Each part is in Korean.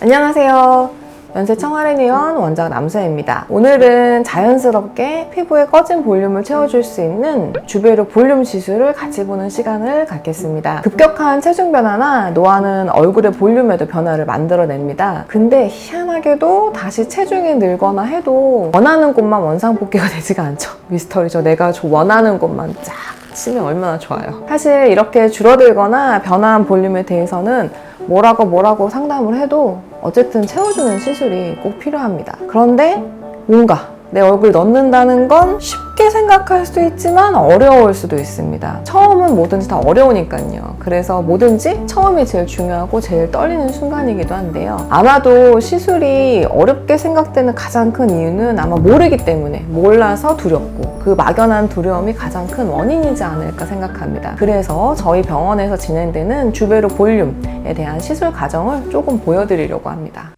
안녕하세요. 연세 청아레니원 원장 남서입니다. 오늘은 자연스럽게 피부에 꺼진 볼륨을 채워줄 수 있는 주베르 볼륨 시술을 같이 보는 시간을 갖겠습니다. 급격한 체중 변화나 노화는 얼굴의 볼륨에도 변화를 만들어냅니다. 근데 희한하게도 다시 체중이 늘거나 해도 원하는 곳만 원상복귀가 되지가 않죠. 미스터리죠. 내가 저 원하는 곳만 쫙 치면 얼마나 좋아요. 사실 이렇게 줄어들거나 변화한 볼륨에 대해서는 뭐라고 뭐라고 상담을 해도 어쨌든 채워주는 시술이 꼭 필요합니다. 그런데 뭔가 내 얼굴 넣는다는 건 쉽게 생각할 수도 있지만 어려울 수도 있습니다. 처음은 뭐든지 다 어려우니까요. 그래서 뭐든지 처음이 제일 중요하고 제일 떨리는 순간이기도 한데요. 아마도 시술이 어렵게 생각되는 가장 큰 이유는 아마 모르기 때문에 몰라서 두렵고 그 막연한 두려움이 가장 큰 원인이지 않을까 생각합니다. 그래서 저희 병원에서 진행되는 주베르 볼륨에 대한 시술 과정을 조금 보여드리려고 합니다.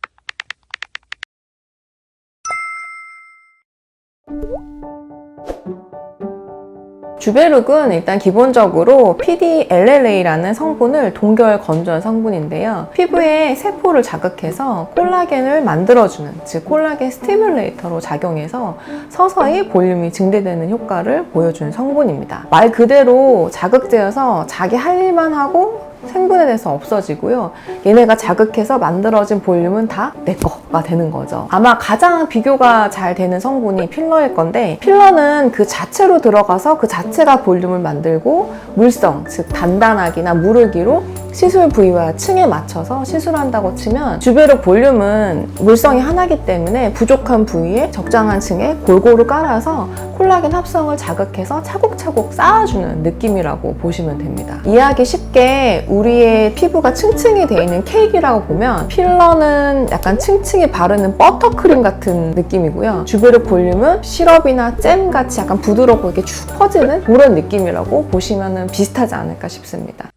주베룩은 일단 기본적으로 PDLLA라는 성분을 동결 건조한 성분인데요. 피부에 세포를 자극해서 콜라겐을 만들어주는, 즉 콜라겐 스티뮬레이터로 작용해서 서서히 볼륨이 증대되는 효과를 보여주는 성분입니다. 말 그대로 자극제여서 자기 할 일만 하고 생분해 돼서 없어지고요. 얘네가 자극해서 만들어진 볼륨은 다 내 거가 되는 거죠. 아마 가장 비교가 잘 되는 성분이 필러일 건데 필러는 그 자체로 들어가서 그 자체가 볼륨을 만들고 물성, 즉 단단하기나 무르기로 시술 부위와 층에 맞춰서 시술한다고 치면 주베르 볼륨은 물성이 하나기 때문에 부족한 부위에 적당한 층에 골고루 깔아서 콜라겐 합성을 자극해서 차곡차곡 쌓아주는 느낌이라고 보시면 됩니다. 이해하기 쉽게 우리의 피부가 층층이 되어 있는 케이크라고 보면 필러는 약간 층층이 바르는 버터크림 같은 느낌이고요. 주베르 볼륨은 시럽이나 잼 같이 약간 부드럽고 이렇게 축 퍼지는 그런 느낌이라고 보시면 비슷하지 않을까 싶습니다.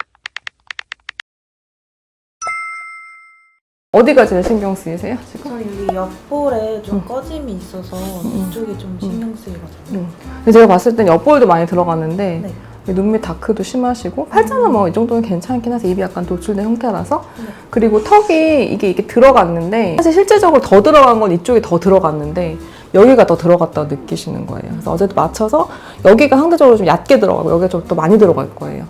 어디가 제일 신경 쓰이세요? 지금? 저 여기 옆볼에 좀 음. 꺼짐이 있어서 음. 이쪽이 좀 신경 쓰이거든요. 근데 제가 봤을 땐 옆볼도 많이 들어갔는데 네. 눈밑 다크도 심하시고 팔자는 뭐 이 정도는 괜찮긴 하세요. 입이 약간 노출된 형태라서 네. 그리고 턱이 이게 이렇게 들어갔는데 사실 실제적으로 더 들어간 건 이쪽이 더 들어갔는데 여기가 더 들어갔다고 느끼시는 거예요. 그래서 어쨌든 맞춰서 여기가 상대적으로 좀 얕게 들어가고 여기가 좀 더 많이 들어갈 거예요.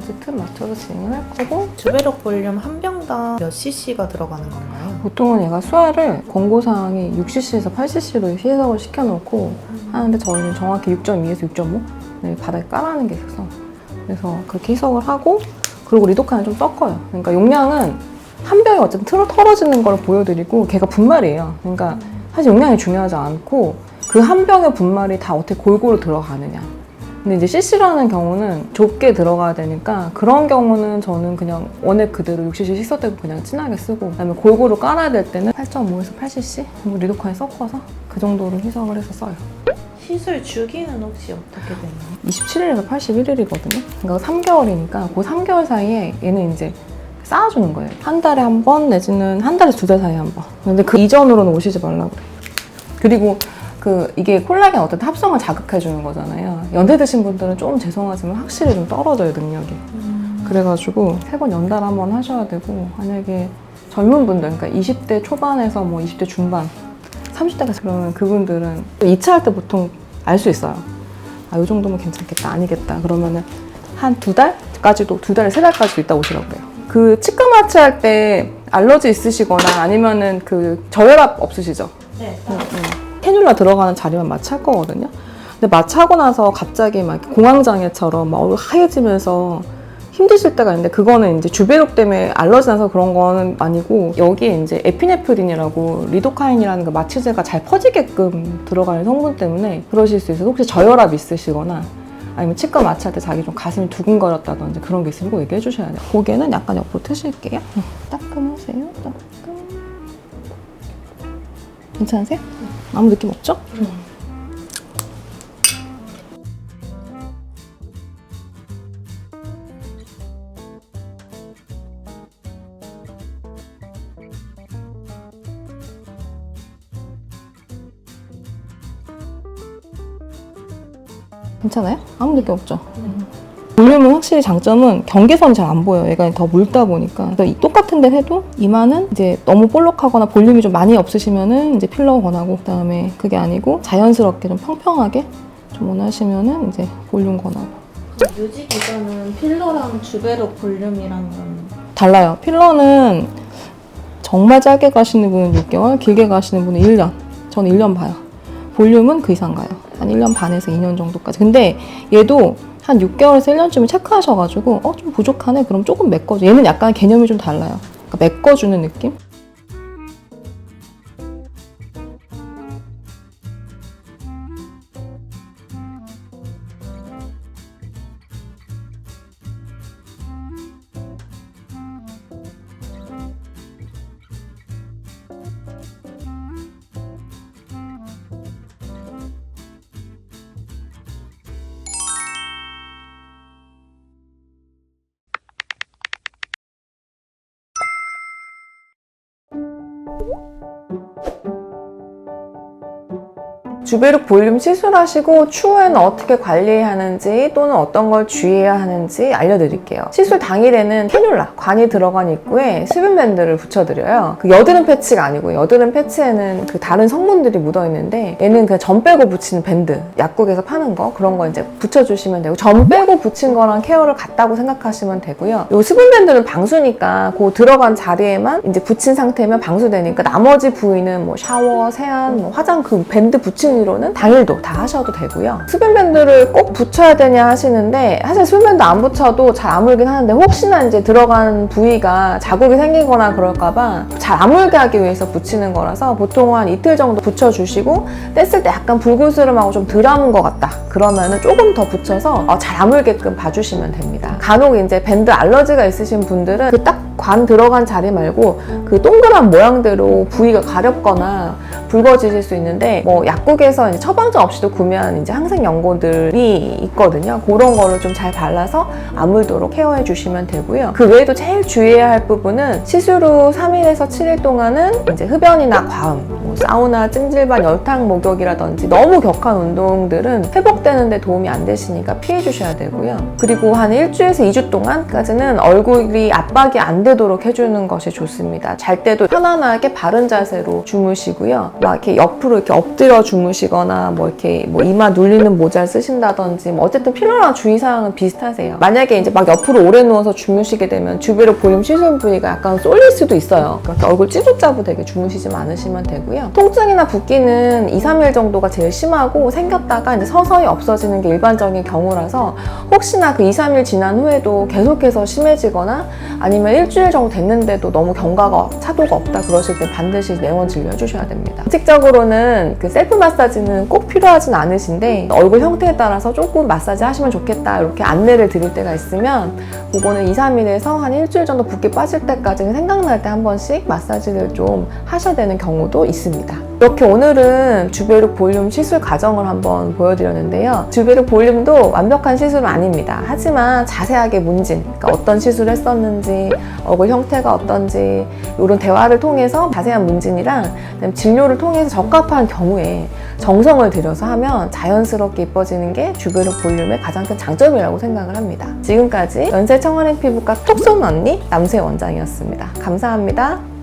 어쨌든 맞춰서 진행을 할 거고 주베럭 볼륨 한 병당 몇 cc가 들어가는 건가요? 보통은 얘가 수화를 권고사항이 6cc에서 8cc로 희석을 시켜놓고 하는데 저희는 정확히 6.2에서 6.5 네, 바닥에 깔아는 게 있어서 그래서 그렇게 희석을 하고 그리고 리도칸을 좀 섞어요. 그러니까 용량은 한 병이 어쨌든 틀어 털어지는 걸 보여드리고 걔가 분말이에요. 그러니까 사실 용량이 중요하지 않고 그 한 병의 분말이 다 어떻게 골고루 들어가느냐. 근데 이제 CC라는 경우는 좁게 들어가야 되니까 그런 경우는 저는 그냥 원액 그대로 6cc 희석되고 그냥 진하게 쓰고 그다음에 골고루 깔아야 될 때는 8.5에서 8cc 정도 리도칸에 섞어서 그 정도로 희석을 해서 써요. 시술 주기는 혹시 어떻게 되나요? 27일에서 81일이거든요. 그러니까 3개월이니까 그 3개월 사이에 얘는 이제 쌓아주는 거예요. 한 달에 한 번 내지는 한 달에 두 달 사이에 한 번. 근데 그 이전으로는 오시지 말라고 그래요. 그리고 그 이게 콜라겐 어떤 합성을 자극해 주는 거잖아요. 연세 드신 분들은 좀 죄송하지만 확실히 좀 떨어져요 능력이. 그래가지고 세 번 연달 한번 하셔야 되고 만약에 젊은 분들 그러니까 20대 초반에서 뭐 20대 중반 30대가 그러면 그분들은 2차 할 때 보통 알 수 있어요. 아, 이 정도면 괜찮겠다. 아니겠다. 그러면은 한 두 달까지도, 두 달, 세 달까지도 있다 오시라고 해요. 그 치과 마취 할 때 알러지 있으시거나 아니면은 그 저혈압 없으시죠? 네. 캐뉼라 들어가는 자리만 마취할 거거든요. 근데 마취하고 나서 갑자기 막 공황장애처럼 막 얼굴 하얘지면서 힘드실 때가 있는데 그거는 이제 주베록 때문에 알러지 나서 그런 거는 아니고 여기에 이제 에피네프린이라고 리도카인이라는 그 마취제가 잘 퍼지게끔 들어가는 성분 때문에 그러실 수 있어서 혹시 저혈압 있으시거나 아니면 치과 마취할 때 자기 좀 가슴이 두근거렸다든지 그런 게 있으면 꼭 얘기해 주셔야 돼요. 고개는 약간 옆으로 트실게요. 응, 따끔하세요. 따끔. 괜찮으세요? 아무 느낌 없죠? 괜찮아요? 아무 느낌 없죠? 볼륨은 확실히 장점은 경계선이 잘 안 보여요. 얘가 더 물다 보니까. 그래서 이 똑같은 데 해도 이마는 이제 너무 볼록하거나 볼륨이 좀 많이 없으시면은 이제 필러 권하고 그다음에 그게 아니고 자연스럽게 좀 평평하게 좀 원하시면은 이제 볼륨 권하고. 유지 기간은 필러랑 주베로 볼륨이라는 건 달라요. 필러는 정말 짧게 가시는 분은 6개월, 길게 가시는 분은 1년. 저는 1년 봐요. 볼륨은 그 이상 가요. 한 1년 반에서 2년 정도까지. 근데 얘도 한 6개월에서 1년쯤에 체크하셔가지고 어 좀 부족하네. 그럼 조금 메꿔줘. 얘는 약간 개념이 좀 달라요. 그러니까 메꿔주는 느낌? 주베룩 볼륨 시술하시고 추후에는 어떻게 관리하는지 또는 어떤 걸 주의해야 하는지 알려드릴게요. 시술 당일에는 캐뉼라, 관이 들어간 입구에 수분밴드를 붙여드려요. 그 여드름 패치가 아니고 여드름 패치에는 그 다른 성분들이 묻어있는데 얘는 그냥 점 빼고 붙이는 밴드, 약국에서 파는 거 그런 거 이제 붙여주시면 되고 점 빼고 붙인 거랑 케어를 같다고 생각하시면 되고요. 요 수분밴드는 방수니까 그 들어간 자리에만 이제 붙인 상태면 방수되니까 나머지 부위는 뭐 샤워, 세안, 뭐 화장 그 밴드 붙인 이로는 당일도 다 하셔도 되고요. 수분밴드를 꼭 붙여야 되냐 하시는데 사실 수분밴드 안 붙여도 잘 아물긴 하는데 혹시나 이제 들어간 부위가 자국이 생기거나 그럴까봐 잘 아물게 하기 위해서 붙이는 거라서 보통 한 이틀 정도 붙여주시고 뗐을 때 약간 불그스름하고 좀 덜 아문 것 같다. 그러면은 조금 더 붙여서 어, 잘 아물게끔 봐주시면 됩니다. 간혹 이제 밴드 알러지가 있으신 분들은 그딱 관 들어간 자리 말고 그 동그란 모양대로 부위가 가렵거나 붉어지실 수 있는데 뭐 약국에서 처방전 없이도 구매하는 이제 항생 연고들이 있거든요. 그런 거를 좀 잘 발라서 아물도록 케어해 주시면 되고요. 그 외에도 제일 주의해야 할 부분은 시술 후 3일에서 7일 동안은 이제 흡연이나 과음, 뭐 사우나, 찜질방, 열탕 목욕이라든지 너무 격한 운동들은 회복되는데 도움이 안 되시니까 피해 주셔야 되고요. 그리고 한 일주일에서 2주 동안까지는 얼굴이 압박이 안 되도록 해주는 것이 좋습니다. 잘 때도 편안하게 바른 자세로 주무시고요. 막 이렇게 옆으로 이렇게 엎드려 주무시거나 뭐 이렇게 뭐 이마 눌리는 모자를 쓰신다든지 뭐 어쨌든 필요한 주의사항은 비슷하세요. 만약에 이제 막 옆으로 오래 누워서 주무시게 되면 주변의 볼륨 시술 부위가 약간 쏠릴 수도 있어요. 그러니까 얼굴 찌부짜부되게 주무시지 않으시면 되고요. 통증이나 붓기는 2, 3일 정도가 제일 심하고 생겼다가 이제 서서히 없어지는 게 일반적인 경우라서 혹시나 그 2, 3일 지난 후에도 계속해서 심해지거나 아니면 일주일 정도 됐는데도 너무 경과가 차도가 없다 그러실 때 반드시 내원 진료해 주셔야 됩니다. 상식적으로는 그 셀프 마사지는 꼭 필요하진 않으신데 얼굴 형태에 따라서 조금 마사지 하시면 좋겠다 이렇게 안내를 드릴 때가 있으면 그거는 2, 3일에서 한 일주일 정도 붓기 빠질 때까지는 생각날 때 한 번씩 마사지를 좀 하셔야 되는 경우도 있습니다. 이렇게 오늘은 주베룩 볼륨 시술 과정을 한번 보여드렸는데요. 주베룩 볼륨도 완벽한 시술은 아닙니다. 하지만 자세하게 문진, 그러니까 어떤 시술을 했었는지, 얼굴 형태가 어떤지 이런 대화를 통해서 자세한 문진이랑 진료를 통해서 적합한 경우에 정성을 들여서 하면 자연스럽게 이뻐지는 게 주베룩 볼륨의 가장 큰 장점이라고 생각을 합니다. 지금까지 연세 청원행 피부과 톡 쏘는 언니 남세 원장이었습니다. 감사합니다.